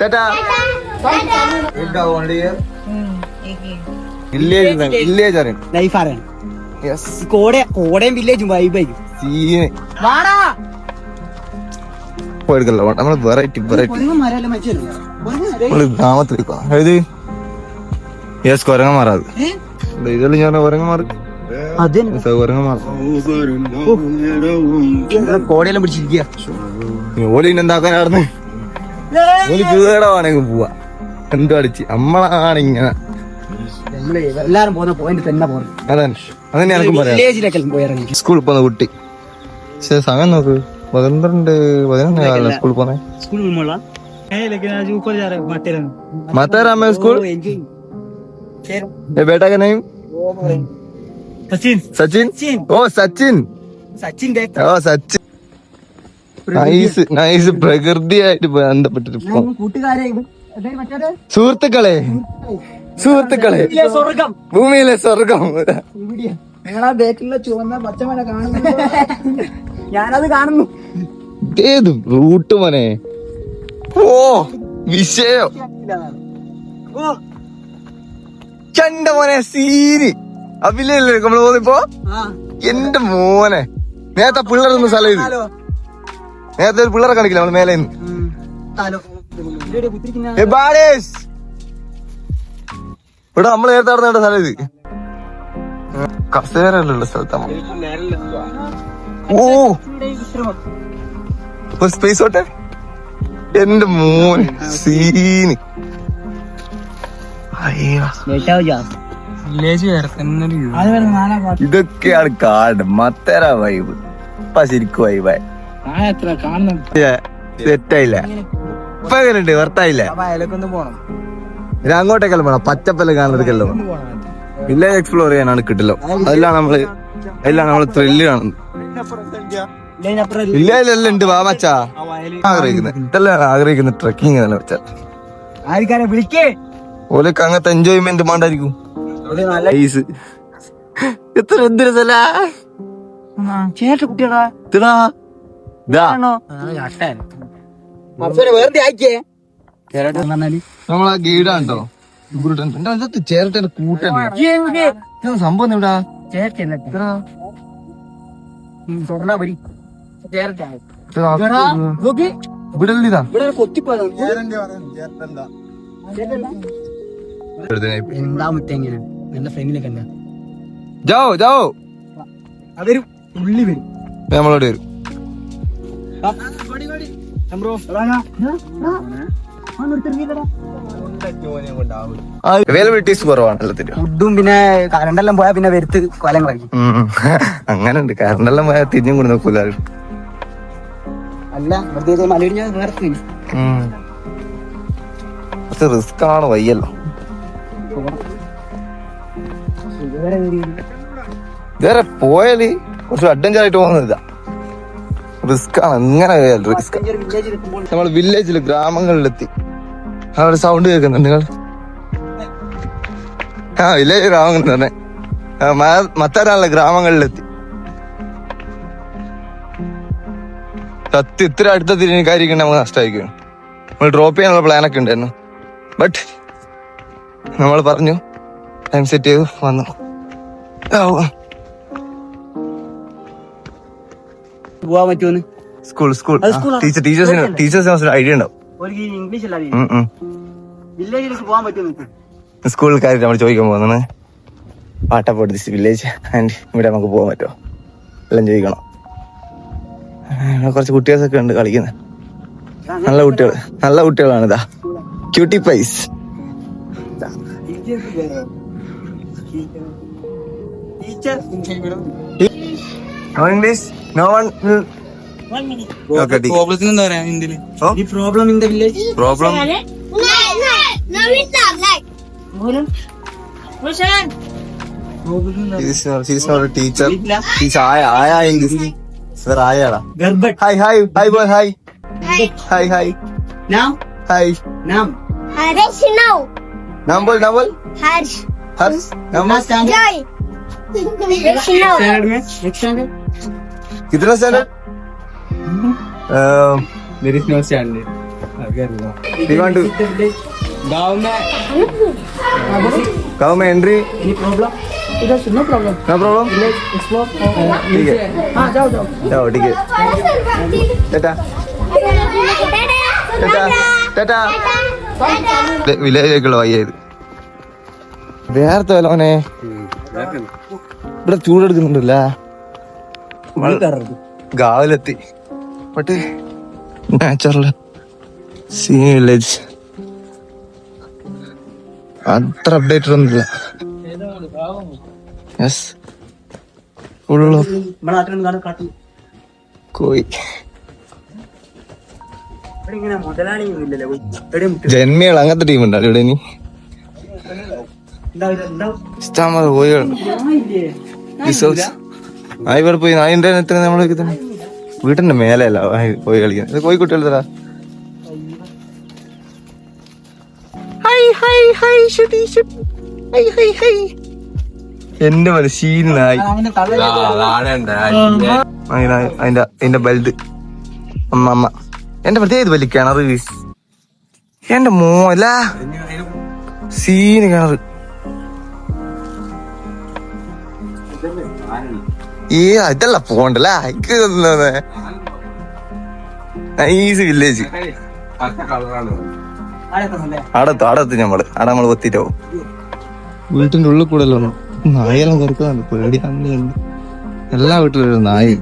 Tata. Village village അറിയാം life അറിയണം. Yes കോട കോടയും വില്ലേജും വൈബായിരിക്കും സീന് വാടാ. പോയെടുക്കല്ലോ നമ്മൾ വെറൈറ്റി വെറൈറ്റി നമ്മൾ അതായത് യെസ് ഇതെല്ലാം ഞാൻ കോടയെല്ലാം പിടിച്ചിരിക്കുക ഒരു പോവാ. എന്തോ അടിച്ച്? നമ്മളാണ് ഇങ്ങനെ. എല്ലാരും പോകുന്ന കുട്ടി. ശരി സമയം നോക്ക്. പതിനൊന്നുണ്ട് പതിനൊന്ന് സ്കൂളിൽ പോണേ മത്തേരാമ സ്കൂൾ ബേട്ടാ സച്ചിൻ. സച്ചിൻ? ഓ സച്ചിൻ. സച്ചിൻ ഓ സച്ചിൻ. നൈസ് നൈസ് പ്രകൃതിയായിട്ട് ബന്ധപ്പെട്ടിട്ട് സുഹൃത്തുക്കളെ സുഹൃത്തുക്കളെ. സ്വർഗം. ഭൂമിയിലെ സ്വർഗം. നിങ്ങളാ ബേക്കിലുള്ള ചുവന്ന പച്ചമല കാണുന്നു. ഞാനത് കാണുന്നു. ഏത് റൂട്ട് മോനെ? ഓ വിഷയം. ചണ്ട മോനെ സീരി അഭിലല്ലേ നമ്മൾ പോന്നിപ്പോ എന്റെ മോനെ. നേരത്തെ പിള്ളേർ ഒന്നും സ്ഥലം ഇത്. നേരത്തെ ഒരു പിള്ളേരെ കാണിക്കില്ല നമ്മൾ മേലെ ഇവിടെ നമ്മൾ നേരത്തെ നടന്ന സ്ഥലം ഇത്. കസേരല്ല സ്ഥലത്ത് നമ്മൾ. ഓ! ഒരു സ്പേസ് ഓട്ടെ? എന്റെ മോൻ സീന്. ഇതൊക്കെയാണ് കാട്. മത്തേര വൈബ് ഇപ്പൊ ശരിക്കും വൈബായി ഞാൻ എത്ര കാണുന്നുണ്ട് സെറ്റായില്ല ഇപ്പൊ എങ്ങനെയുണ്ട്? വർത്തായില്ല? വയലൊക്കെ പോണം. അങ്ങോട്ടേക്കല്ല വേണം പച്ചപ്പല്ല കാണുന്നതൊക്കെയല്ലോ വില്ലേജ് എക്സ്പ്ലോർ ചെയ്യാനാണ് കിട്ടില്ലോ അതിലാണ് നമ്മൾ അതിലാണ് നമ്മൾ ത്രില്ല് കാണുന്നത് വില്ലേജിലെല്ലാം ഉണ്ട് വാമച്ചാ ആഗ്രഹിക്കുന്നത് ഇതെല്ലാം ആഗ്രഹിക്കുന്ന? ട്രക്കിംഗ് വെച്ചാൽ ഓലൊക്കെ അങ്ങനത്തെ എൻജോയ്മെന്റ് മാണ്ടായിരിക്കും. എത്ര എന്തൊരു സ്ഥല ചേട്ട കുട്ടികളാ? നമ്മളാ ഗൈഡാണ്ടോ ചേരട്ടെ കൂട്ടാണ് സംഭവം എവിടാ നമ്മളോട് വരും. അവൈലബിലിറ്റീസ് കുറവാണ് എല്ലാത്തിനും. ഫുഡും പിന്നെ കറണ്ടെല്ലാം പോയാ പിന്നെ വരുത്ത് കൊലം കളയും അങ്ങനെ ഉണ്ട് കറണ്ടെല്ലാം പോയാൽ തിരിഞ്ഞും കൊണ്ട് നോക്കൂല. അല്ല പ്രത്യേകിച്ച് മലയിടിഞ്ഞ നേരത്തെ ഉം. കുറച്ച് റിസ്ക് ആണ് വയ്യല്ലോ. ഇതുവരെ പോയാൽ കുറച്ച് അഡ്വഞ്ചർ ആയിട്ട് പോകുന്നത് ഇതാ റിസ്ക്. ആണ് എങ്ങനെ റിസ്ക് നമ്മൾ വില്ലേജിൽ ഗ്രാമങ്ങളിലെത്തി. അവിടെ സൗണ്ട് കേൾക്കുന്നുണ്ട്. നിങ്ങൾ? ആ വില്ലേജ് ഗ്രാമങ്ങൾ തന്നെ മറ്റൊരാളുടെ മത്താനുള്ള ഗ്രാമങ്ങളിലെത്തി? സത്യം ഇത്ര അടുത്ത തിരിഞ്ഞ് കാര്യമൊക്കെ നമുക്ക് നഷ്ടമായിരിക്കും നമ്മൾ ഡ്രോപ്പ് ചെയ്യാനുള്ള പ്ലാനൊക്കെ ഉണ്ടായിരുന്നു. ബട്ട് നമ്മൾ പറഞ്ഞു ടൈം സെറ്റ് ചെയ്തു വന്നു. പോവാൻ പറ്റുമെന്ന് സ്കൂൾ സ്കൂൾ. ടീച്ചർ ടീച്ചേഴ്സിന് ടീച്ചേഴ്സിന് ഐഡിയ ഉണ്ടാവും. ഇംഗ്ലീഷ്. വില്ലേജിലേക്ക് പോകാൻ പറ്റുമെന്ന് സ്കൂളിൽ കാര്യം നമ്മൾ ചോദിക്കാൻ പോകുന്നത് പാട്ടപ്പോട്ട് ദിസ് വില്ലേജ് ആൻഡ് ഇവിടെ നമുക്ക് പോകാൻ പറ്റുമോ എല്ലാം ചോദിക്കണം. കുറച്ച് കുട്ടികളൊക്കെ ഉണ്ട് കളിക്കുന്നത്. നല്ല കുട്ടികൾ നല്ല കുട്ടികളാണ് ഇതാ cutie pies English no one പ്രോബ്ലത്തിന് എന്താ പറയാ ഹിന്ദിയിൽ ഓ? ഈ problem in the village problem. Teacher ആയ ആയ English sir ആയാടാ. Hi hi hi boy hi Hi. Hi hi നാം ഹായ് നാം Harish Harsh number number Harish. ഹർസ് number Joy. Harish now. कितना standard there is no standard We want to गाँव में come entry. Any problem इधर no problem No problem. Explore ठीक है हाँ जाओ जाओ जाओ ठीक है ടാറ്റാ ടാറ്റാ ടാറ്റാ വില്ലേജിലേക്കുള്ള വയ്യത് വേർത്ത വല്ലവനെ ഇവിടെ ചൂടെടുക്കുന്നുണ്ടല്ല ഗാവിലെത്തി. ബട്ട് നാച്ചുറൽ സീ വില്ലേജ് അത്ര അപ്ഡേറ്റഡ് ഒന്നുമില്ല. യെസ് ജന്മികൾ അങ്ങനത്തെ ടീം ഉണ്ടോ ഇവിടെ ഇനി? ഇഷ്ടം പോലെ കോഴികൾ. റിസോർട്സ് ആ ഇവിടെ പോയി അതിന്റെ എത്ര നമ്മൾ വീട്ടിന്റെ മേലെയല്ല അല്ല പോയി കളിക്കുന്നത്. ഇത് കോഴിക്കുട്ടികൾ തരാ. എന്റെ പോലെ ശീലായി അതിന്റെ ബെൽറ്റ് അമ്മ അമ്മ. എന്റെ പ്രത്യേക ഇത് വലിയ കിണറ്. എന്റെ മോല സീന് കിണറ്. ഈ ഇതല്ല പോണ്ടല്ല? നൈസ് വില്ലേജ് അടത്ത് അടത്ത് ഞമ്മൾ. അട നമ്മൾ ഒത്തിട്ടോ വീട്ടിന്റെ ഉള്ളിൽ കൂടെ അല്ലോ നായെല്ലാം പേടി പേടിയാണ്ട് എല്ലാ വീട്ടിലും ഒരു നായി.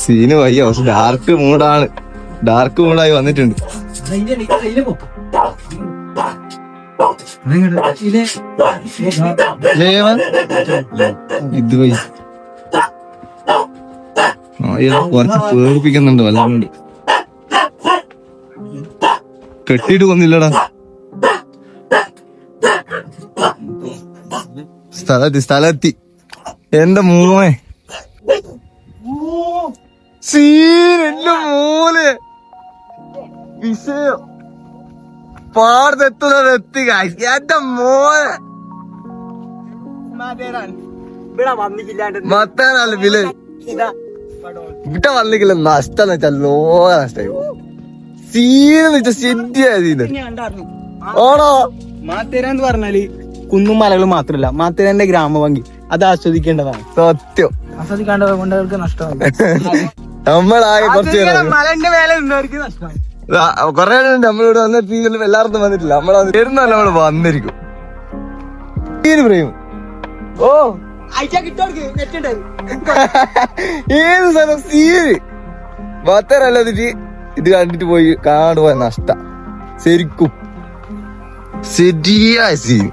സീന് വയ്യ. പക്ഷെ ഡാർക്ക് മൂഡാണ് ഡാർക്ക് മൂഡായി വന്നിട്ടുണ്ട്? ഇത് വൈ കുറച്ച് പേടിപ്പിക്കുന്നുണ്ട് വല്ലാണ്ട് കെട്ടിട്ട് കൊന്നില്ലടാ സ്ഥലത്തി സ്ഥലത്തി. എന്റെ മൂനെ. സീൻ എന്റെ മൂൽ വിഷയം. പാടത്തെത്തുന്നത് എത്തുക എന്റെ മോനെ. മത്താനല്ല വില. ഇവിടെ വന്നിക്കില്ല നഷ്ടം വെച്ചാൽ ലോ നഷ്ടായി സീനെന്ന് വെച്ചാൽ ഓണോ മാത്തേരാന്ന് പറഞ്ഞാൽ കുന്നും മലകളും മാത്രല്ല മാത്തേരാന്റെ ഗ്രാമഭംഗി. അത് ആസ്വദിക്കേണ്ടതാണ്. സത്യം. ആസ്വദിക്കാണ്ട് കൊണ്ടവർക്ക് നഷ്ടമാണ്. നമ്മളാകെ കുറച്ച് മലന്റെ മേലെ നിന്നവർക്ക് നഷ്ടമാണ്. കൊറേ നമ്മളിവിടെ വന്ന ഫീലിൽ എല്ലായിടത്തും വന്നിട്ടില്ല. നമ്മളത് വരുന്നല്ല നമ്മൾ വന്നിരിക്കും. പ്രേം ഓ. ഏത് സ്ഥലം? സീര് മത്തരല്ല എന്നിട്ട് ഇത് കണ്ടിട്ട് പോയി പോയ നഷ്ട. ശരിക്കും. ശരിയായ സീൻ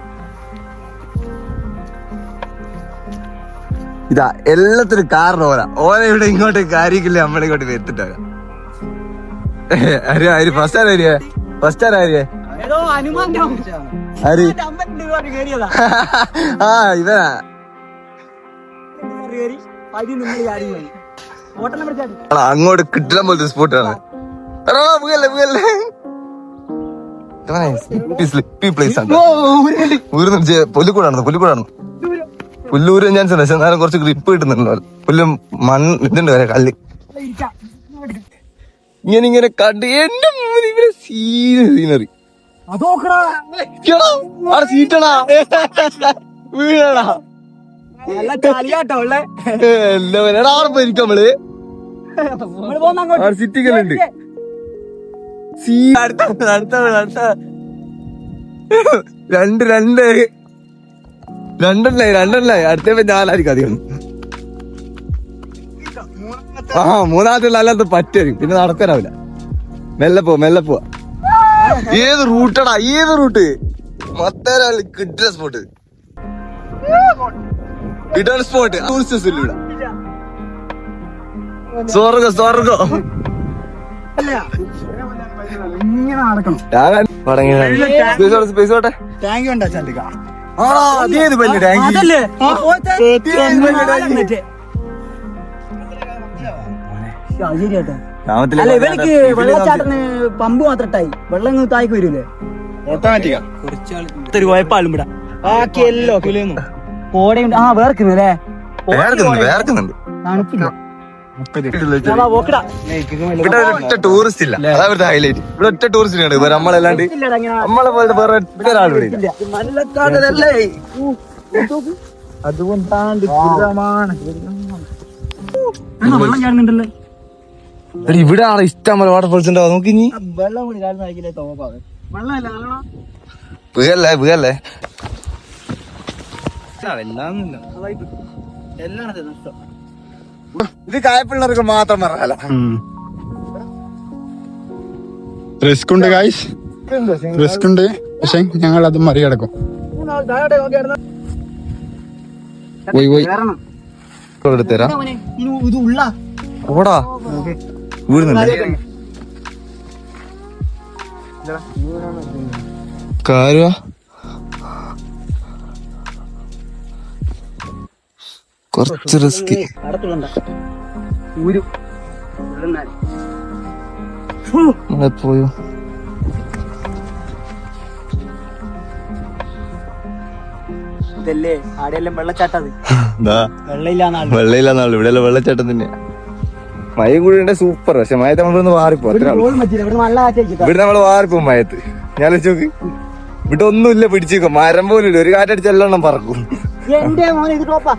ഇതാ എല്ലാത്തിനും കാരണം ഓല ഓല ഇവിടെ ഇങ്ങോട്ട് കാര്യക്കില്ല നമ്മളെ ഇങ്ങോട്ട് വരുത്തിട്ടാക ആര് ആര് ഫസ്റ്റ് ആര് ഫസ്റ്റ് ആര് ഏതോ അനുമാന്റെ ആര് ആ ഇവനാ. അങ്ങോട്ട് കിട്ടാൻ പോലത്തെ സ്പോട്ടാണ് പുല്ലുകൂടാണ് പുല്ലുകൂടാണ്. പുല്ലൂര് ഞാൻ ചെന്നാലും കുറച്ച് ഗ്രിപ്പ് കിട്ടുന്നുണ്ടല്ലോ. പുല്ലും മണ്ണ് ഇതുണ്ട് വരെ കല്ല്. ഇങ്ങനെ ഇങ്ങനെ കണ്ട് എന്റെ മൂന്ന് ഇവരെ സീന സീനറി സീറ്റടാ വീണടാ. എല്ലാവരും അവിടെ പോയിരിക്കും നമ്മൾ. നമ്മൾ പോന്ന അങ്ങോട്ട്. അവിടെ സിറ്റിക്കലുണ്ട് സീ അടുത്ത അടുത്ത അടുത്ത. രണ്ട് രണ്ട്. രണ്ടെണ്ണായി രണ്ടെണ്ണായി. അടുത്ത ഞാനായിരിക്കും അധികം. ആ മൂന്നാമത്തെ അല്ലാത്ത പറ്റും പിന്നെ നടക്കാനാവില്ല. മെല്ലെ പോ മെല്ലെ പോവാ. ഏത് റൂട്ടടാ? ഏത് റൂട്ട്? മൊത്തം കിട്ടുന്ന സ്പോട്ട് കിട്ടുന്ന സ്പോട്ട് ടൂറിസ്റ്റ് ഇവിടെ സ്വർഗം സ്വർഗം ടാങ്ക്? ഉണ്ടാ ചാണ്ടിക്കാ? ആ അതേത് വലിയ ടാങ്കി? അതല്ലേ. ശരിയാട്ടോ അല്ല ഇവർക്ക് വെള്ളച്ചാട്ടത്തിന് പമ്പ് മാത്രം ഇട്ടായി വെള്ളം ഇങ്ങ് തായ്ക്ക് വരൂലേ? ഓട്ടോമാറ്റിക്കാ. ഒരു കുഴപ്പാലും ഇവിടെ. ബാക്കി എല്ലോ കോടയുണ്ട്. ആ വേർക്കുന്നല്ലേ ടൂറിസ്റ്റ് ഇല്ല. അതാ ഒരു ഹൈലൈറ്റ് ഇവിടെ ഒറ്റ ടൂറിസ്റ്റ് ഉണ്ട് നമ്മളല്ലാണ്ട് നമ്മളെ പോലത്തെ വേറെ ഒറ്റ മല്ലക്കാടലല്ലേ? അതുകൊണ്ടാണ് വെള്ളം ചാടുന്നുണ്ടല്ലോ. ഇവിടെ ആണ് ഇഷ്ടം പോലെ വാട്ടർഫോൾസ് ഉണ്ടാവും നോക്കി ഇനി. ഇത് കായപ്പിള്ളർക്ക് മാത്രം പറയാല റിസ്ക് ഉണ്ട് ഗായ്സ് റിസ്ക് ഉണ്ട്. പക്ഷെ ഞങ്ങൾ അത് മറികടക്കും എടുത്തരാ ഇത് ഉള്ള. ഓടാ. വീടുന്നുണ്ട്. കാര്യ കുറച്ച് റിസ്ക് പോയോ. ഇതല്ലേ? ആടെയെല്ലാം വെള്ളച്ചാട്ടത് വെള്ളയില്ലാന്നാൾ ഇവിടെ വെള്ളച്ചാട്ടം തന്നെ. മയം കൂടി ഉണ്ട് സൂപ്പർ. പക്ഷെ മയത്ത് നമ്മളിവിടുന്ന് വാറിപ്പോ അത്ര ഇവിടെ നമ്മൾ വാറിപ്പോ മയത്ത്. ഞാൻ ചോക്ക് ഇവിടെ ഒന്നുമില്ല പിടിച്ചേക്കോ. മരം പോലും ഇല്ല. ഒരു കാറ്റടിച്ചെല്ലാം പറക്കും. എന്റെ മോനെ ഇത് ടോപ്പാ.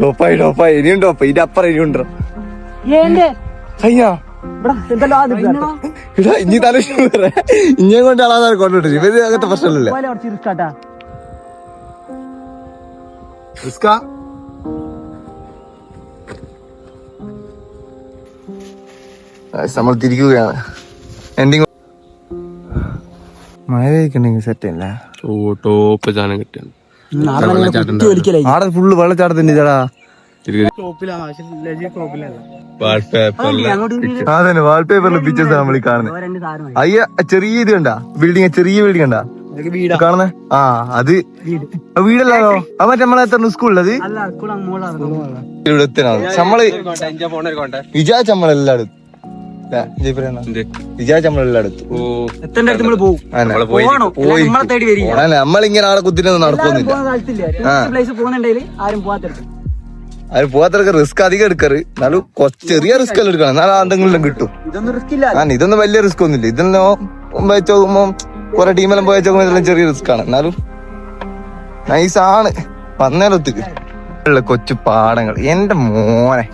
ടോപ്പായി ടോപ്പായി. ഇനിയും ടോപ്പ്. ഇതിന്റെ അപ്പുറം ഇനിയും ഉണ്ടോ? അയ്യാ. ഇടാ ഇനി തല ഇനിയും കൊണ്ട് അളാതാ കൊണ്ടിട്ട് ഇവർ അങ്ങനത്തെ പ്രശ്നമില്ലല്ലേ നമ്മൾ തിരിക്കുകയാണ്. എൻഡിങ് മഴ കഴിക്കണ്ടെങ്കിൽ സെറ്റ് അല്ല? ഓ ടോപ്പ് സാധനം കിട്ടിയാണ്. കുത്തി ഒലിക്കലായി ആടെ ഫുള്ള് വെള്ളച്ചാട്ടത്തിന്റെ ചേടാ അതന്നെ വാൾപേപ്പറിൽ പിക്ചേഴ്സ് നമ്മൾ ഈ കാണുന്നത് രണ്ട് സാധനമായി അയ്യ ചെറിയ ഇത് കണ്ട. ബിൽഡിംഗ് ചെറിയ ബിൽഡിംഗ് കണ്ട. കാണുന്നേ? ആ അത് വീടല്ലോ മറ്റേ നമ്മളെ എത്ര സ്കൂളിലത്? ഇവിടെ എത്തനാണ് നമ്മൾ വിചാരിച്ച നമ്മളെല്ലാടും നമ്മളിങ്ങനെ ആളെ ആരും പോകാത്തെടുക്കും അത് പോകാത്തവർക്ക് റിസ്ക് അധികം എടുക്കറ് എന്നാലും കുറച്ച് ചെറിയ റിസ്ക് എല്ലാം എടുക്കണം. എന്നാലും എന്തെങ്കിലും കിട്ടും. ഇതൊന്നും റിസ്ക് ഇല്ല ആ ഇതൊന്നും വലിയ റിസ്ക് ഒന്നുമില്ല. ഇതെല്ലാം വെച്ച് നോക്കുമ്പോ കുറെ ടീമെല്ലാം പോയി നോക്കുമ്പോ ഇതെല്ലാം ചെറിയ റിസ്ക് ആണ്. എന്നാലും നൈസാണ് ആണ്. പന്നേരത്തേക്ക് കൊച്ചു പാടങ്ങൾ. എന്റെ മോനെ.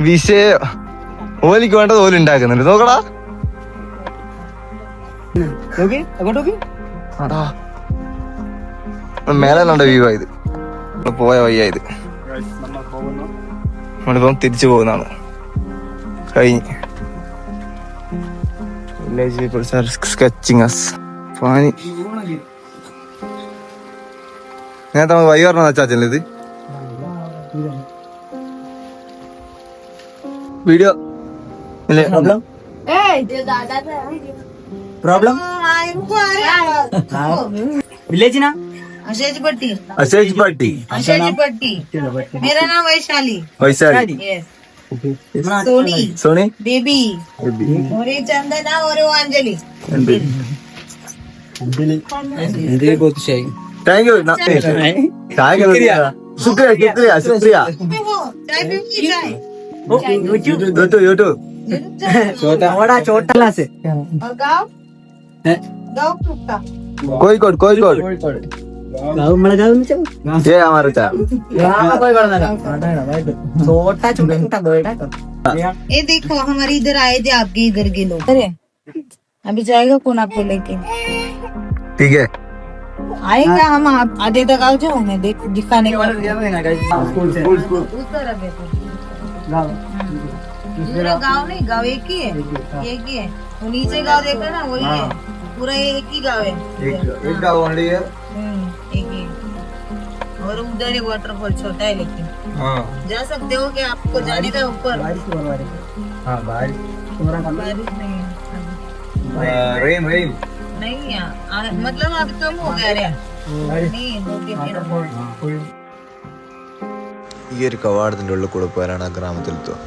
വിഷയം. ഓലിക്ക് വേണ്ടത് ഓൽ ഉണ്ടാക്കുന്നുണ്ട്. നോക്കടാ. നോക്കി അങ്ങോട്ട് നോക്കി. അടാ മേലെ നല്ല വ്യൂ ആയത് പോയ വയ്യായത് നമ്മളിപ്പം തിരിച്ചു പോകുന്നതാണ്. കഴിഞ്ഞ്. Village peoples are sketching as funny നേരത്തെ നമുക്ക് വൈ പറഞ്ഞ അച്ചാച്ചല്ലേ ഇത്. വീഡിയോ એટલે પ્રોબ્લેમ अशेज अशेज अशेज मेरा नाम वैशाली। वैशाली? अच्छा सोनी। सोनी? बेबी। और और वो अंजलि। अंजलि। बहुत थैंक यू शुक्रिया। शुक्रिया शुक्रिया चाय चाय? यूट्यूब यूट्यूब छोटा बड़ा छोटा से। छोटा छोटा हाँ। ये देखो हमारे इधर आए थे आपके इधर के लोग। अरे। अभी जाएगा कौन आपको लेके? ठीक है। आएगा हम आप आधे तक आओ जाओ देख दिखाने स्कूल स्कूल स्कूल पूरा गांव नहीं गांव एक ही है एक ही है वो नीचे गांव देखा ना वही है पूरा ये एक ही गांव है एक गाँव ओनली है हम्म, एक ही और उधर ही वाटरफॉल छोटा है लेकिन हाँ जा सकते हो कि आपको जाने का ऊपर हाँ बारिश बारिश नहीं है रेन रेन नहीं है आ- मतलब अब कम हो गया रे नहीं दो तीन दिन ഈ ഒരു കവാടത്തിന്റെ ഉള്ളിൽ കൂടെ പോയാലാണ് ആ ഗ്രാമത്തിലെത്തുക